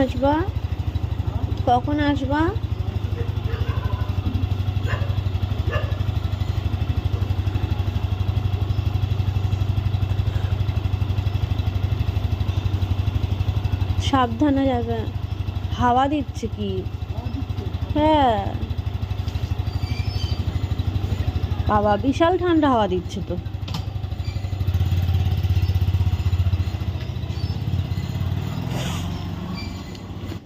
আসবা? কখন আসবা? সাবধানে যাবে। হাওয়া দিচ্ছে কি? হ্যাঁ। বাবা, বিশাল ঠান্ডা হাওয়া দিচ্ছে তো।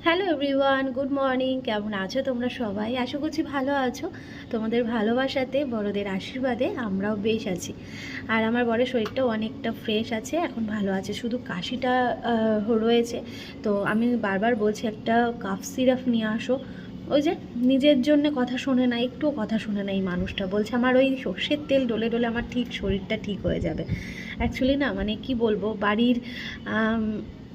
হ্যালো এভরিওয়ান গুড মর্নিং কেমন আছো তোমরা সবাই? আশা করছি ভালো আছো। তোমাদের ভালোবাসাতে, বড়দের আশীর্বাদে আমরাও বেশ আছি। আর আমার বরের শরীরটাও অনেকটা ফ্রেশ আছে, এখন ভালো আছে। শুধু কাশিটা রয়েছে। তো আমি বারবার বলছি, একটা কাফ সিরাপ নিয়ে আসো। ওই যে নিজের জন্য কথা শোনে না, একটুও কথা শোনে না এই মানুষটা। বলছে, আমার ওই সর্ষের তেল ডলে ডলে আমার ঠিক শরীরটা ঠিক হয়ে যাবে। অ্যাকচুয়ালি না মানে কি বলব? বাড়ির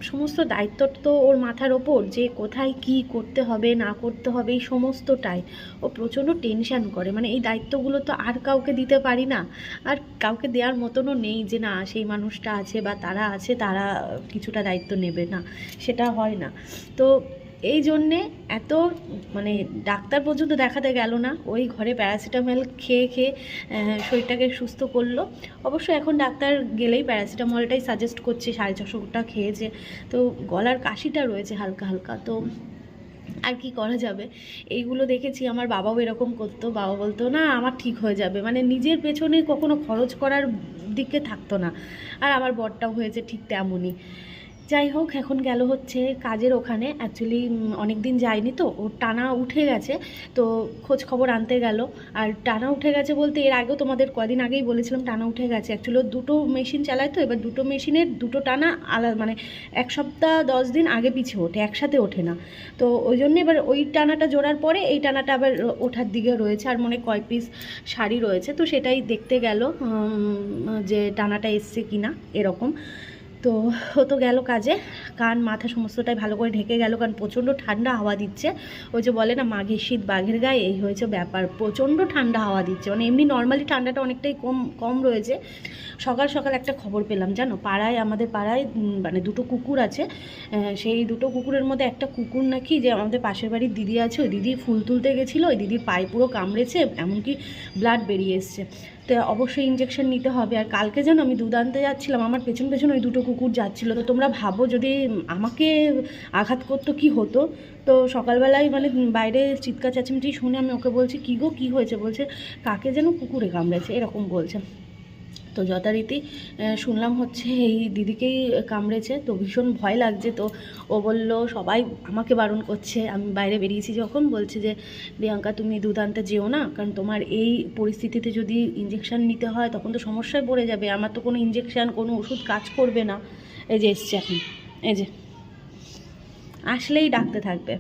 সমস্ত দায়িত্ব তো ওর মাথার ওপর, যে কোথায় কি করতে হবে, না করতে হবে, এই সমস্তটাই ও প্রচণ্ড টেনশান করে। মানে এই দায়িত্বগুলো তো আর কাউকে দিতে পারি না। আর কাউকে দেওয়ার মতনও নেই যে, না, সেই মানুষটা আছে বা তারা আছে, তারা কিছুটা দায়িত্ব নেবে না। সেটা হয় না। তো এই জন্যে এত মানে ডাক্তার পর্যন্ত দেখাতে গেল না। ওই ঘরে প্যারাসিটামল খেয়ে খেয়ে শরীরটাকে সুস্থ করল। অবশ্য এখন ডাক্তার গেলেই প্যারাসিটামলটাই সাজেস্ট করছে, সাড়ে ছশোটা খেয়েছে। তো গলার কাশিটা রয়েছে হালকা হালকা। তো আর কি করা যাবে? এইগুলো দেখেছি, আমার বাবাও এরকম করতো। বাবা বলতো, না, আমার ঠিক হয়ে যাবে। মানে নিজের পেছনে কখনো খরচ করার দিকে থাকতো না। আর আমার বরটাও হয়েছে ঠিক তেমনই। যাই হোক, এখন গেল হচ্ছে কাজের ওখানে। অ্যাকচুয়ালি অনেক দিন যায়নি তো। ওর টানা উঠে গেছে। তো খোঁজ খবর আনতে গেল। আর টানা উঠে গেছে বলতে এর আগেও তোমাদের কদিন আগেই বলেছিলাম টানা উঠে গেছে। অ্যাকচুয়ালি দুটো মেশিন চালায় তো, এবার দুটো মেশিনের দুটো টানা আলাদা মানে এক সপ্তাহ দশ দিন আগে পিছিয়ে ওঠে, একসাথে ওঠে না। তো ওই জন্য এবার ওই টানাটা জোড়ার পরে এই টানাটা আবার ওঠার দিকে রয়েছে। আর মনে কয় পিস শাড়ি রয়েছে। তো সেটাই দেখতে গেল যে টানাটা এসছে কিনা, এরকম। তো ও তো গেল কাজে। কান, মাথা সমস্তটাই ভালো করে ঢেকে গেল, কারণ প্রচণ্ড ঠান্ডা হাওয়া দিচ্ছে। ওই যে বলে না মাঘের শীত, বাঘের গায়ে, এই হয়েছে ব্যাপার। প্রচণ্ড ঠান্ডা হাওয়া দিচ্ছে। মানে এমনি নর্মালি ঠান্ডাটা অনেকটাই কম কম রয়েছে। সকাল সকাল একটা খবর পেলাম, জানো? পাড়ায়, আমাদের পাড়ায় মানে দুটো কুকুর আছে। সেই দুটো কুকুরের মধ্যে একটা কুকুর নাকি যে আমাদের পাশের বাড়ির দিদি আছে, ওই দিদি ফুল তুলতে গেছিল, ওই দিদির পায়ে পুরো কামড়েছে, এমনকি ব্লাড বেরিয়ে এসছে। তো অবশ্যই ইঞ্জেকশন নিতে হবে। আর কালকে যেন আমি দুদান্তে যাচ্ছিলাম, আমার পেছন পেছন ওই দুটো কুকুর যাচ্ছিল। তো তোমরা ভাবো যদি আমাকে আঘাত করতো কি হতো? তো সকালবেলায় মানে বাইরে চিৎকার চেঁচামেচি শুনে আমি ওকে বলছি, কী গো, কী হয়েছে? বলছে, কাকে যেন কুকুরে কামড়েছে। এরকম বলছে। তো যথারীতি শুনলাম হচ্ছে এই দিদিকেই কামড়েছে, তো ভীষণ ভয় লাগছে তো। ও বলল, সবাই আমাকে বারণ করছে, আমি বাইরে বেরিয়েছি যখন। বলছে যে, প্রিয়াঙ্কা, তুমি দুধ আনতে যেও না, কারণ তোমার এই পরিস্থিতিতে যদি ইঞ্জেকশান নিতে হয়, তখন তো সমস্যায় পড়ে যাবে। আমার তো কোনো ইঞ্জেকশান কোনো ওষুধ কাজ করবে না। এই যে এসছে এখন, এই যে। আসলেই ডাকতে থাকবে।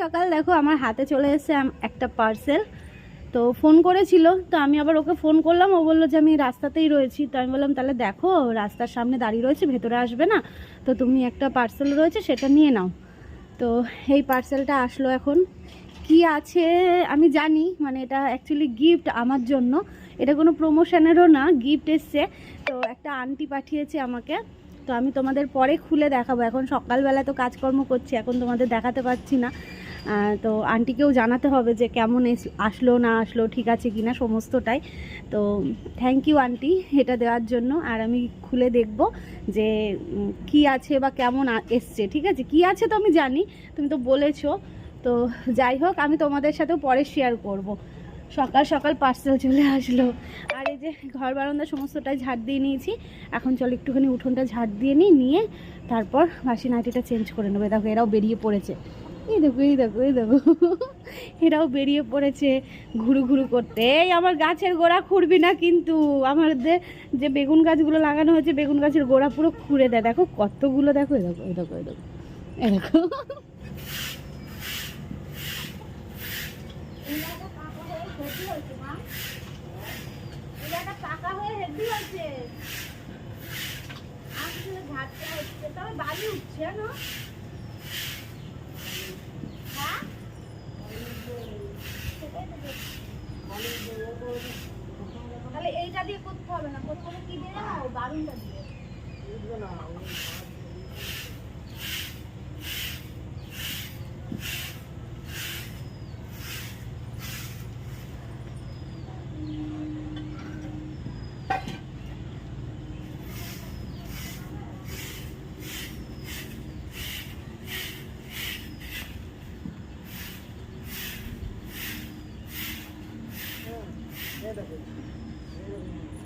সকাল দেখো আমার হাতে চলে এসেছে একটা পার্সেল তো ফোন করেছিল, তো আমি আবার ওকে ফোন করলাম। ও বলল যে, আমি রাস্তাতেই রয়েছি। তো আমি বললাম, তাহলে দেখো, রাস্তার সামনে দাঁড়িয়ে রয়েছে, ভেতরে আসবে না। তো তুমি একটা পার্সেল রয়েছে, সেটা নিয়ে নাও। তো এই পার্সেলটা আসলো এখন। কি আছে আমি জানি মানে এটা অ্যাকচুয়ালি গিফট আমার জন্য। এটা কোনো প্রমোশনেরও না গিফট এসছে। তো একটা আন্টি পাঠিয়েছে আমাকে। তো আমি তোমাদের পরে খুলে দেখাবো। এখন সকালবেলা তো কাজকর্ম করছি, এখন তোমাদের দেখাতে পারছি না। তো আন্টিকেও জানাতে হবে যে কেমন আসলো, না আসলো, ঠিক আছে কি না সমস্তটাই। তো থ্যাংক ইউ আন্টি এটা দেওয়ার জন্য। আর আমি খুলে দেখব যে কি আছে বা কেমন এসছে, ঠিক আছে? কি আছে তো আমি জানি, তুমি তো বলেছ। তো যাই হোক, আমি তোমাদের সাথেও পরে শেয়ার করব। সকাল সকাল পার্সেল চলে আসলো। আর এই যে ঘর বারান্দা সমস্তটাই ঝাড় দিয়ে নিয়েছি। এখন চল একটুখানি উঠোনটা ঝাড় দিয়ে নিই, নিয়ে তারপর বাসি নাইটিটা চেঞ্জ করে নেবে। দেখো, এরাও বেরিয়ে পড়েছে। এই দেখো এই দেখো এই দেখো। এরাও বেরিয়ে পড়েছে ঘুরু ঘুরু করতে। এই আমার গাছের গোড়া খুঁড়বি না কিন্তু। আমাদের যে বেগুন গাছগুলো লাগানো হয়েছে, বেগুন গাছের গোড়া পুরো খুঁড়ে দেয়। দেখো কতগুলো, দেখো, এই দেখো এই দেখো এই দেখো এই দেখো। হচ্ছে। তবে উঠছে, জানো হ্যাঁ সেটাই তো দেখছি। তাহলে এইটা দিয়ে করতে হবে না করতে কি দিয়ে জানো বারুনটা দিয়ে। Obrigada.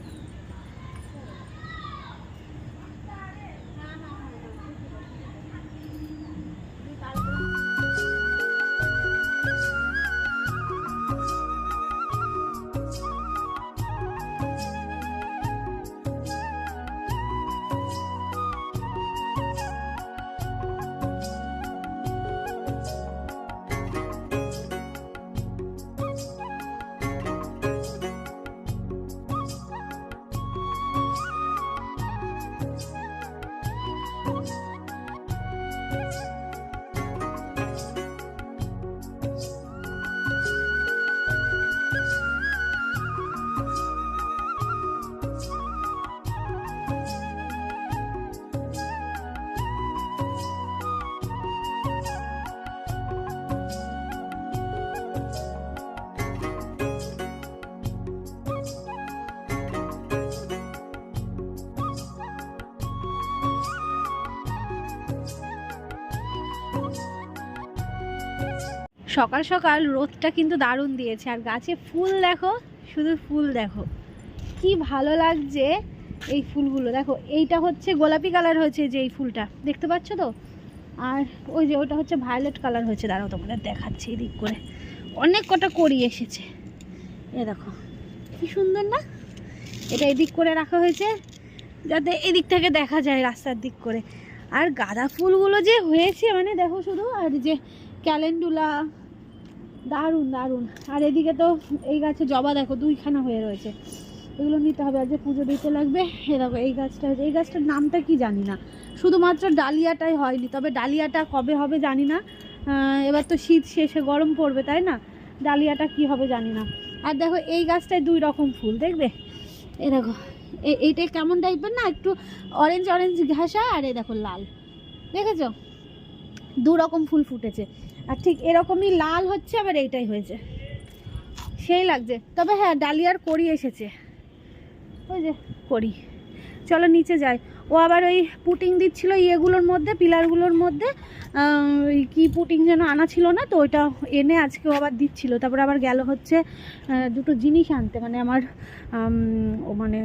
সকাল সকাল রোদটা কিন্তু দারুণ দিয়েছে। আর গাছে ফুল দেখো, শুধু ফুল দেখো। কি ভালো লাগছে এই ফুলগুলো। দেখো, এইটা হচ্ছে গোলাপি কালার হয়েছে যে এই ফুলটা। দেখতে পাচ্ছ তো? আর ওই যে ওটা হচ্ছে ভায়োলেট কালার হয়েছে। দাঁড়াও, তোমাদের দেখাচ্ছি এদিক করে। অনেক কটা করি এসেছে। এ দেখো, কি সুন্দর না? এটা এদিক করে রাখা হয়েছে, যাতে এদিক থেকে দেখা যায় রাস্তার দিক করে। আর গাঁদা ফুলগুলো যে হয়েছে মানে দেখো শুধু, আর যে ক্যালেন্ডুলা দারুণ দারুণ। আর এদিকে তো এই গাছে জবা দেখো, দুইখানা হয়ে রয়েছে। এগুলো নিতে হবে আর যে পুজো দিতে লাগবে। এ দেখো, এই গাছটা হচ্ছে এই গাছটার নামটা কি জানি না। শুধুমাত্র ডালিয়াটাই হয়নি, তবে ডালিয়াটা কবে হবে জানি না। এবার তো শীত শেষে গরম পড়বে, তাই না? ডালিয়াটা কি হবে জানি না। আর দেখো, এই গাছটায় দুই রকম ফুল, দেখবে? এ দেখো, এ- এইটা কেমন টাইপের না? একটু অরেঞ্জ অরেঞ্জ ঘাসা, আর এই দেখো লাল। দেখেছ? দু রকম ফুল ফুটেছে। আর ঠিক এরকমই লাল হচ্ছে, আবার এইটাই হয়েছে। সেই লাগছে। তবে হ্যাঁ ডালিয়ার করি এসেছে। ওই যে করি চলো নিচে যাই। ও আবার ওই পুটিং দিচ্ছিল ইয়েগুলোর মধ্যে, পিলারগুলোর মধ্যে। কী পুটিং যেন আনা ছিল না তো, ওইটা এনে আজকেও আবার দিচ্ছিল। তারপরে আবার গেল হচ্ছে দুটো জিনিস আনতে। মানে আমার ও মানে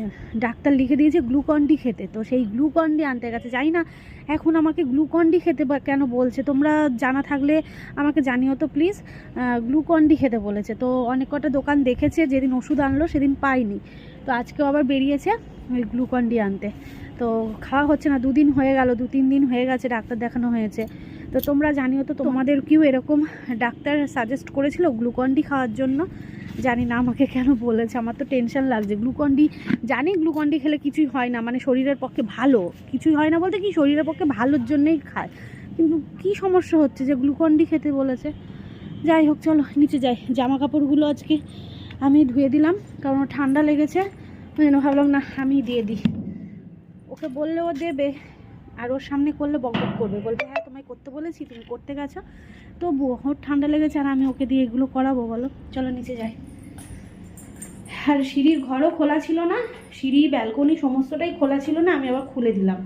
ডাক্তার লিখে দিয়েছে গ্লুকন্ডি খেতে। তো সেই গ্লুকন্ডি আনতে গেছে। জানি না এখন আমাকে গ্লুকন্ডি খেতে কেন বলছে। তোমরা জানা থাকলে আমাকে জানিও তো প্লিজ গ্লুকন্ডি খেতে বলেছে। তো অনেক কটা দোকান দেখেছে, যেদিন ওষুধ আনলো সেদিন পাইনি। তো আজকেও আবার বেরিয়েছে। ওই গ্লুকন ডি আনতে। তো খাওয়া হচ্ছে না, দুদিন হয়ে গেল, দু তিন দিন হয়ে গেছে ডাক্তার দেখানো হয়েছে। তো তোমরা জানিও তো, তোমাদের কেউ এরকম ডাক্তার সাজেস্ট করেছিল গ্লুকন ডি খাওয়ার জন্য? জানি না, আমাকে কেন বলেছে, আমার তো টেনশন লাগছে। গ্লুকন ডি, জানি গ্লুকন ডি খেলে কিছুই হয় না মানে শরীরের পক্ষে ভালো। কিছুই হয় না বলতে কি, শরীরের পক্ষে ভালোর জন্যই খায়। কিন্তু কি সমস্যা হচ্ছে যে গ্লুকন ডি খেতে বলেছে? যাই হোক, চলো, নিচে যাই। জামা কাপড়গুলো আজকে আমি ধুয়ে দিলাম, কারণ ঠান্ডা লেগেছে। ওই জন্য ভাবলাম, না, আমি দিয়ে দিই। ওকে বললে ও দেবে, আর ওর সামনে করলে বক বক করবে। বলবে হ্যাঁ তোমায় করতে বলেছি, তুমি করতে গেছো। তো ওর ঠান্ডা লেগেছে, আর আমি ওকে দিয়ে এগুলো করাবো, বলো। চলো নিচে যাই। আর সিঁড়ির ঘরও খোলা ছিল না, সিঁড়ি, ব্যালকনি সমস্তটাই খোলা ছিল না, আমি আবার খুলে দিলাম।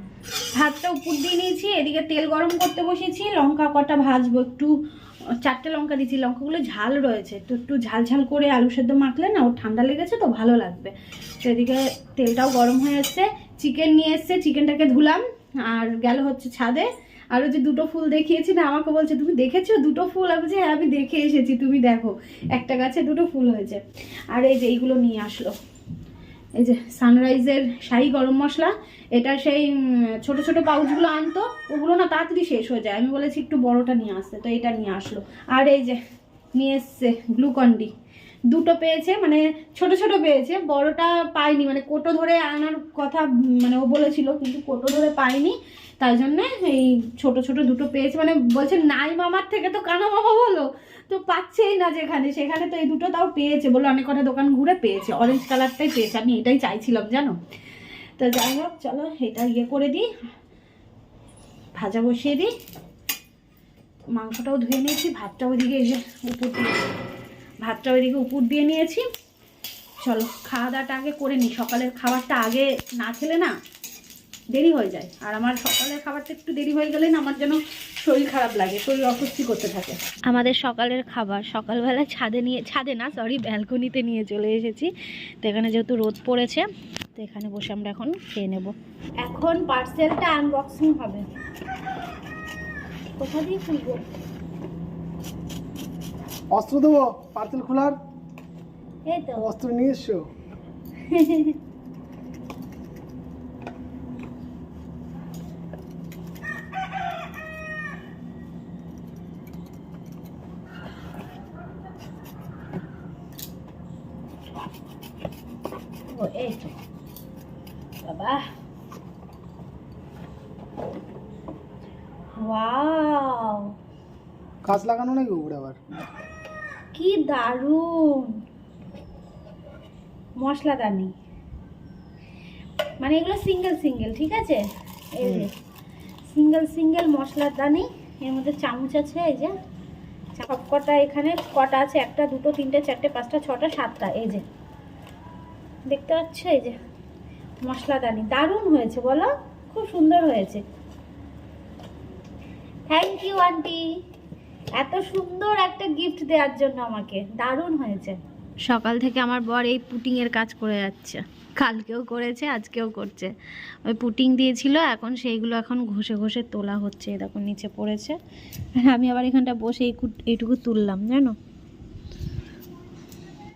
ভাতটা উপর দিয়ে নিয়েছি, এদিকে তেল গরম করতে বসেছি, লঙ্কা কটা ভাজবো একটু। চারটে লঙ্কা দিয়েছি, লঙ্কাগুলো ঝাল রয়েছে। তো একটু ঝাল ঝাল করে আলু সেদ্ধ মাখলে না, ওর ঠান্ডা লেগেছে তো ভালো লাগবে। তো এদিকে তেলটাও গরম হয়ে এসছে চিকেন নিয়ে এসছে, চিকেনটাকে ধুলাম। আর গেল হচ্ছে ছাদে। আর ওই যে দুটো ফুল দেখিয়েছি না, আমাকে বলছে, তুমি দেখেছ দুটো ফুল? আমি বলছি হ্যাঁ আমি দেখে এসেছি। তুমি দেখো, একটা গাছে দুটো ফুল হয়েছে। আর এই যে এইগুলো নিয়ে আসলো। এই যে সানরাইজের শাহি গরম মশলা, এটা সেই ছোট ছোট পাউচগুলো আনতো, ওগুলো না তাড়াতাড়ি শেষ হয়ে যায়। আমি বলেছি একটু বড়টা নিয়ে আসতে, তো এটা নিয়ে আসলো। আর এই যে, নিয়ে এসছে গ্লুকন্ডি দুটো পেয়েছে মানে ছোট ছোট পেয়েছে, বড়টা পাইনি মানে কোটো ধরে আনার কথা মানে ও বলেছিল, কিন্তু কোটো ধরে পাইনি তাই জন্যে এই ছোট ছোট দুটো পেয়েছে মানে বলছে নাই মামার থেকে তো কানা মামা বলো, তো পাচ্ছেই না যেখানে, সেখানে তো এই দুটো তাও পেয়েছে বলো অনেক কটা দোকান ঘুরে পেয়েছে অরেঞ্জ কালারটাই পেয়েছে, আমি এটাই চাইছিলাম, জানো? তো যাই হোক, চলো এটা ইয়ে করে দিই, ভাজা বসিয়ে দিই, মাংসটাও ধুয়ে নিয়েছি, ভাতটা ওইদিকে এই যে উপর দিয়ে ভাতটা ওইদিকে উপর দিয়ে নিয়েছি। চলো খাওয়া দাওয়াটা আগে করে নিই। সকালের খাবারটা আগে না খেলে না দেরি হয়ে যায়। আর আমার সকালের খাবারটা একটু দেরি হয়ে গেলে না আমার যেন শরীর খারাপ লাগে শরীর অস্বস্তি করতে থাকে। আমাদের সকালের খাবার সকালবেলা ছাদে নিয়ে ছাদে না সরি ব্যালকনিতে নিয়ে চলে এসেছি। তো এখানে যেহেতু রোদ পড়েছে তো এখানে বসে আমরা এখন খেয়ে নেব। এখন পার্সেলটা আনবক্সিং হবে। কোথা দিয়ে খুলবো? অস্ত্র দেবো পার্সেল খোলার? অস্ত্র নিয়ে এসছো ওয়াও। কাজ লাগানো নাকি উপরে আবার? কি দারুণ। মশলাদানি মানে এগুলো সিঙ্গেল সিঙ্গেল ঠিক আছে? এই যে সিঙ্গেল সিঙ্গেল মশলাদানি এর মধ্যে চামচ আছে এই যে। সব কটা এখানে কটা আছে? একটা দুটো তিনটে চারটে পাঁচটা ছটা সাতটা এই যে। দেখতে পাচ্ছ? এই যে মশলাদানি দারুণ হয়েছে বলো। খুব সুন্দর হয়েছে। থ্যাংক ইউ আন্টি এত সুন্দর একটা গিফট দেওয়ার জন্য আমাকে। দারুণ হয়েছে। সকাল থেকে আমার বর এই পুটিংয়ের কাজ করে যাচ্ছে। কালকেও করেছে, আজকেও করছে। ওই পুটিং দিয়েছিল, এখন সেইগুলো এখন ঘষে ঘষে তোলা হচ্ছে দেখো নিচে পড়েছে। আমি আবার এখানটা বসে এই এইটুকু তুললাম, জানো?